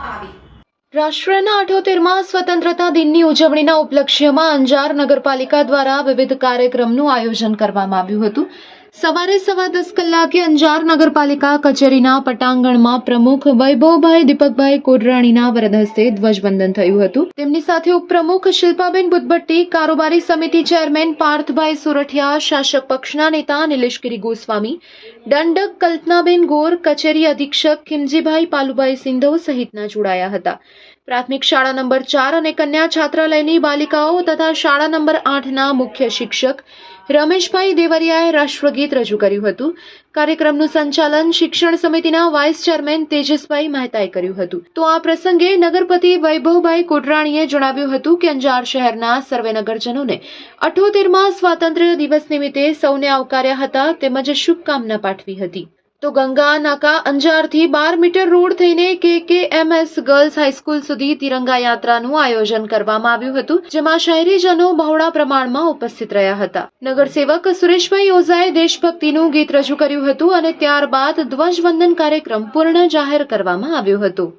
કરવામાં આવી. રાષ્ટ્રના અઠ્યોતેરમાં સ્વતંત્રતા દિનની ઉજવણીના ઉપલક્ષ્યમાં અંજાર નગરપાલિકા દ્વારા વિવિધ કાર્યક્રમનું આયોજન કરવામાં આવ્યું હતું. સવારે સવા દસ કલાકે અંજાર નગરપાલિકા કચેરીના પટાંગણમાં પ્રમુખ વૈભવભાઈ દીપકભાઈ કોડરાણીના વરદ હસ્તે ધ્વજવંદન થયું હતું. તેમની સાથે ઉપપ્રમુખ શિલ્પાબેન બુદ્ધભટ્ટી, કારોબારી સમિતિ ચેરમેન પાર્થભાઈ સુરઠિયા, શાસક પક્ષના નેતા નિલેશગીરી ગોસ્વામી, દંડક કલ્પનાબેન ગોર, કચેરી અધિક્ષક ખીમજીભાઈ પાલુભાઈ સિંધવ સહિતના જોડાયા હતા. પ્રાથમિક શાળા નંબર ચાર અને કન્યા છાત્રાલયની બાલિકાઓ તથા શાળા નંબર આઠના મુખ્ય શિક્ષક રમેશભાઈ દેવરિયાએ રાષ્ટ્રગીત રજૂ કર્યું હતું. કાર્યક્રમનું સંચાલન શિક્ષણ સમિતિના વાઇસ ચેરમેન તેજસભાઈ મહેતાએ કર્યું હતું. તો આ પ્રસંગે નગરપતિ વૈભવભાઈ કોટરાણીએ જણાવ્યું હતું કે અંજાર શહેરના સર્વે નગરજનોને અઠોતેરમાં સ્વાતંત્ર્ય દિવસ નિમિત્તે સૌને આવકાર્યા હતા તેમજ શુભકામના પાઠવી હતી. તો ગંગા નાકા અંજારથી બાર મીટર રોડ થઈને કે કે એમ એસ ગર્લ્સ હાઈસ્કૂલ સુધી તિરંગા યાત્રાનું આયોજન કરવામાં આવ્યું હતું, જેમાં શહેરીજનો બહોળા પ્રમાણમાં ઉપસ્થિત રહ્યા હતા. નગરસેવક સુરેશભાઈ ઓઝાએ દેશભક્તિનું ગીત રજૂ કર્યું હતું અને ત્યારબાદ ધ્વજવંદન કાર્યક્રમ પૂર્ણ જાહેર કરવામાં આવ્યો હતો.